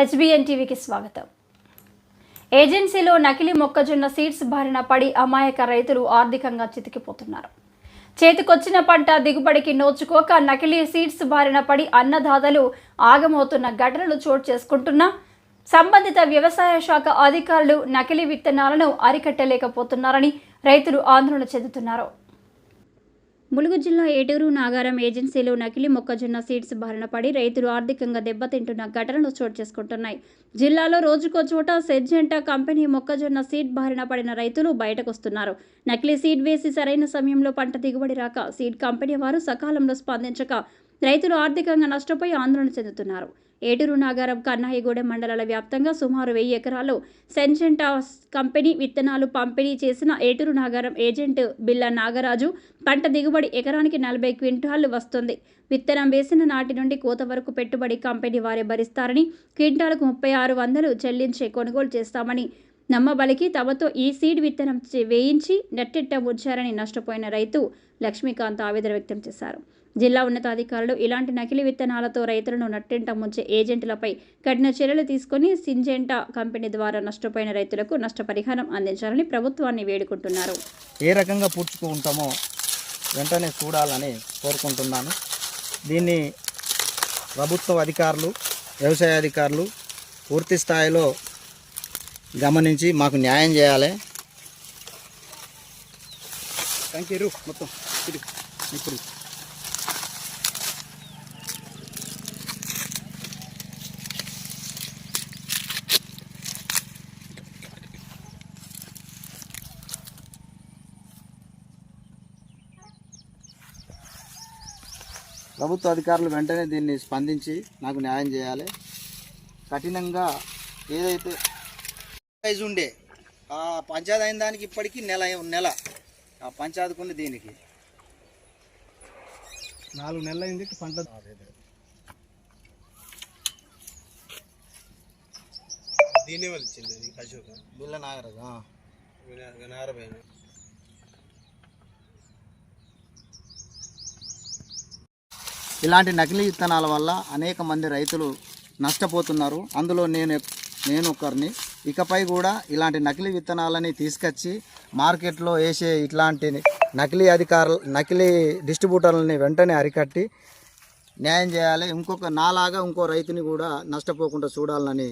HBN టీవీకి స్వాగతం. ఏజెన్సీలో నకిలీ మొక్కజొన్న సీడ్స్ బారిన పడి అమాయక రైతులు ఆర్థికంగా చితికిపోతున్నారు. చేతికొచ్చిన పంట దిగుబడికి నోచుకోక నకిలీ సీడ్స్ బారిన పడి అన్నదాతలు ఆగమవుతున్న ఘటనలు చోటు చేసుకుంటున్నా సంబంధిత వ్యవసాయ శాఖ అధికారులు నకిలీ విత్తనాలను అరికట్టలేకపోతున్నారని రైతులు ఆందోళన చెందుతున్నారు. ములుగు జిల్లా ఏటూరు నాగారం ఏజెన్సీలో నకిలీ మొక్కజొన్న సీడ్స్ బారిన పడి రైతులు ఆర్థికంగా దెబ్బతింటున్న ఘటనలు చోటు చేసుకుంటున్నాయి. జిల్లాలో రోజుకో చోట సెర్జెంటా కంపెనీ మొక్కజొన్న సీడ్ బారిన పడిన రైతులు బయటకొస్తున్నారు. నకిలీ సీడ్ వేసి సరైన సమయంలో పంట దిగుబడి రాక సీడ్ కంపెనీ వారు సకాలంలో స్పందించక రైతులు ఆర్థికంగా నష్టపోయి ఆందోళన చెందుతున్నారు. ఏటూరు నాగారం కన్నాయిగూడెం మండలాల వ్యాప్తంగా సుమారు వెయ్యి ఎకరాల్లో సెన్జెంటా కంపెనీ విత్తనాలు పంపిణీ చేసిన ఏటూరు నాగారం ఏజెంట్ బిల్ల నాగరాజు పంట దిగుబడి ఎకరానికి నలభై క్వింటాళ్ళు వస్తుంది. విత్తనం వేసిన నాటి నుండి కోత వరకు పెట్టుబడి కంపెనీ వారే భరిస్తారని క్వింటాలకు ముప్పై ఆరు వందలు చెల్లించే కొనుగోలు చేస్తామని నమ్మబలికి తమతో ఈ సీడ్ విత్తనం చే- వేయించి నెట్టెట్ట ఉంచారని నష్టపోయిన రైతు లక్ష్మీకాంత్ ఆవేదన వ్యక్తం చేశారు. జిల్లా ఉన్నతాధికారులు ఇలాంటి నకిలీ విత్తనాలతో రైతులను నట్టెంట ముంచే ఏజెంట్లపై కఠిన చర్యలు తీసుకుని సింజెంటా కంపెనీ ద్వారా నష్టపోయిన రైతులకు నష్టపరిహారం అందించాలని ప్రభుత్వాన్ని వేడుకుంటున్నారు. ఏ రకంగా పూడ్చుకుంటామో వెంటనే చూడాలని కోరుకుంటున్నాను. దీన్ని ప్రభుత్వ అధికారులు వ్యవసాయ అధికారులు పూర్తి స్థాయిలో గమనించి మాకు న్యాయం చేయాలి. థ్యాంక్ యూ మొత్తం ఇప్పుడు. ప్రభుత్వ అధికారులు వెంటనే దీన్ని స్పందించి నాకు న్యాయం చేయాలి. కఠినంగా ఏదైతే సైజు ఉండే. ఆ పంచాయతీ అయిన దానికి ఇప్పటికీ నెల నెల. ఆ పంచాయతీకున్న దీనికి. నాలుగు నెలలు అయింది పంట. దీనే నీకు అశోక్ బిల్ల నాగరాజు. ఇలాంటి నకిలీ విత్తనాల వల్ల అనేక మంది రైతులు నష్టపోతున్నారు. అందులో నేను నేను ఒకరిని ఇకపై కూడా ఇలాంటి నకిలీ విత్తనాలని తీసుకొచ్చి మార్కెట్లో వేసే ఇట్లాంటి నకిలీ అధికారులు నకిలీ డిస్ట్రిబ్యూటర్లని వెంటనే అరికట్టి న్యాయం చేయాలి. ఇంకొక నాలాగా ఇంకో రైతుని కూడా నష్టపోకుండా చూడాలని